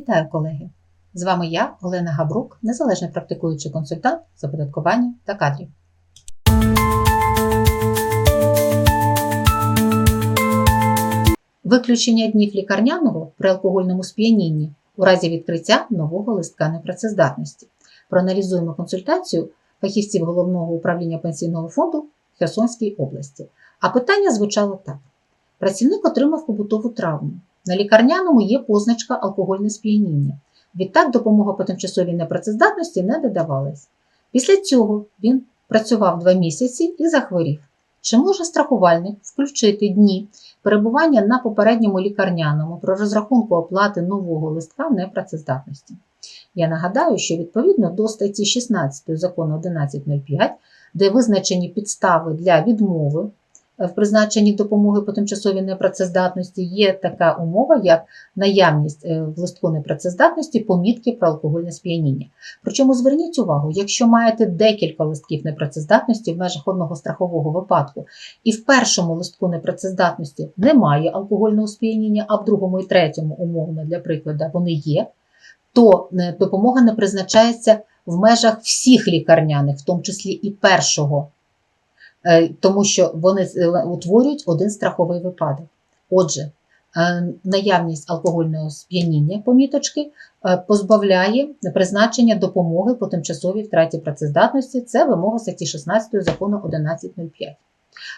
Вітаю, колеги! З вами я, Олена Габрук, незалежний практикуючий консультант з оподаткування та кадрів. Виключення днів лікарняного при алкогольному сп'янінні у разі відкриття нового листка непрацездатності. Проаналізуємо консультацію фахівців Головного управління пенсійного фонду Херсонській області. А питання звучало так: працівник отримав побутову травму. На лікарняному є позначка алкогольне сп'яніння. Відтак допомога по тимчасовій непрацездатності не додавалась. Після цього він працював два місяці і захворів. Чи може страхувальник включити дні перебування на попередньому лікарняному про розрахунку оплати нового листка непрацездатності? Я нагадаю, що відповідно до статті 16 закону 1105, де визначені підстави для відмови в призначенні допомоги по тимчасовій непрацездатності є така умова, як наявність е, в листку непрацездатності помітки про алкогольне сп'яніння. Причому зверніть увагу, якщо маєте декілька листків непрацездатності в межах одного страхового випадку, і в першому листку непрацездатності немає алкогольного сп'яніння, а в другому і третьому, умовно для прикладу, вони є, то е, допомога не призначається в межах всіх лікарняних, в тому числі і першого. Е, тому що вони утворюють один страховий випадок. Отже, е, наявність алкогольного сп'яніння поміточки е, позбавляє призначення допомоги по тимчасовій втраті працездатності. Це вимога статті 16 закону 1105.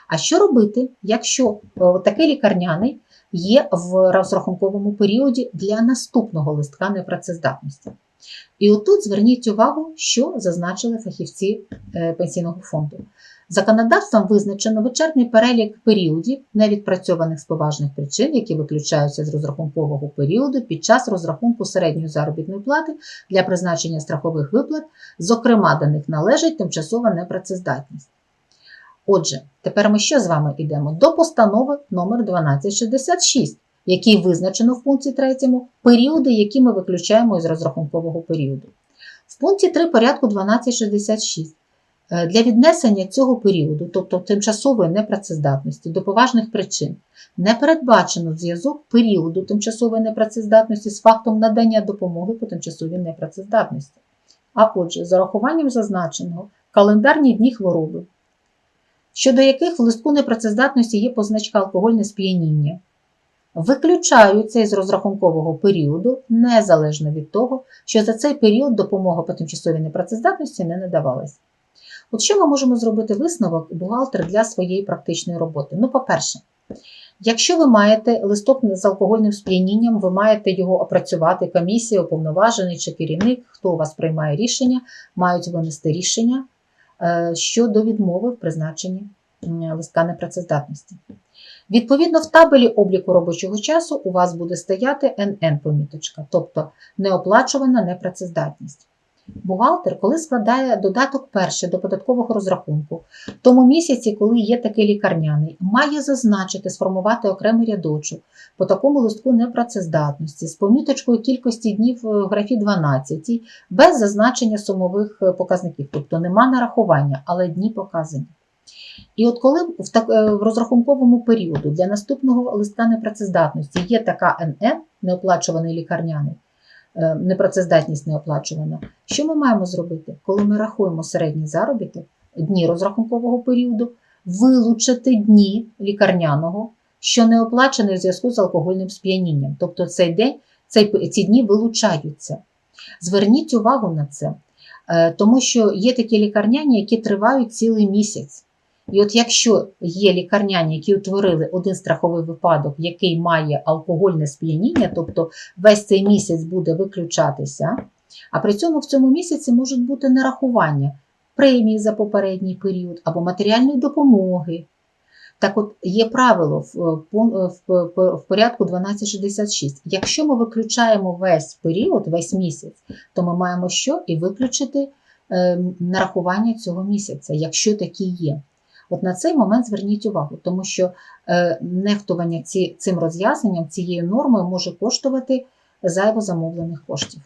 А що робити, якщо такий лікарняний є в розрахунковому періоді для наступного листка непрацездатності? І отут зверніть увагу, що зазначили фахівці пенсійного фонду. Законодавством визначено вичерпний перелік періодів, невідпрацьованих з поважних причин, які виключаються з розрахункового періоду під час розрахунку середньої заробітної плати для призначення страхових виплат, зокрема, до них належить тимчасова непрацездатність. Отже, тепер ми що з вами йдемо? До постанови номер 1266 який визначено в пункті 3 періоди, які ми виключаємо із розрахункового періоду. В пункті 3 порядку 1266 Е, для віднесення цього періоду, тобто тимчасової непрацездатності до поважних причин, не передбачено зв'язок періоду тимчасової непрацездатності з фактом надання допомоги по тимчасовій непрацездатності. А отже, з урахуванням зазначеного календарні дні хвороби, щодо яких в листку непрацездатності є позначка алкогольне сп'яніння, виключаються із розрахункового періоду незалежно від того, що за цей період допомога по тимчасовій непрацездатності не надавалась. От що ми можемо зробити висновок бухгалтер для своєї практичної роботи? Ну, по-перше, якщо ви маєте листок з алкогольним сп'янінням, ви маєте його опрацювати, комісія, уповноважений чи керівник, хто у вас приймає рішення, мають винести рішення е, щодо відмови в призначенні листка непрацездатності. Відповідно, в табелі обліку робочого часу у вас буде стояти НН-поміточка, тобто неоплачувана непрацездатність. Бухгалтер, коли складає додаток перший до податкового розрахунку, в тому місяці, коли є такий лікарняний, має зазначити, сформувати окремий рядочок по такому листку непрацездатності з поміточкою кількості днів в графі 12, без зазначення сумових е, показників, тобто нема нарахування, але дні показані. І от коли в так, е, в розрахунковому періоду для наступного листка непрацездатності є така НН, неоплачуваний лікарняний, Е, непрацездатність не оплачувана. Що ми маємо зробити? Коли ми рахуємо середній заробіток, дні розрахункового періоду, вилучити дні лікарняного, що не оплачені в зв'язку з алкогольним сп'янінням. Тобто цей день, цей, ці дні вилучаються. Зверніть увагу на це, е, тому що є такі лікарняні, які тривають цілий місяць. І от якщо є лікарняні, які утворили один страховий випадок, який має алкогольне сп'яніння, тобто весь цей місяць буде виключатися, а при цьому в цьому місяці можуть бути нарахування премії за попередній період або матеріальної допомоги. Так от є правило в, в, в порядку 1266. Якщо ми виключаємо весь період, весь місяць, то ми маємо що? І виключити е, нарахування цього місяця, якщо такі є. От на цей момент зверніть увагу, тому що е, нехтування ці, цим роз'ясненням, цією нормою може коштувати зайво замовлених коштів.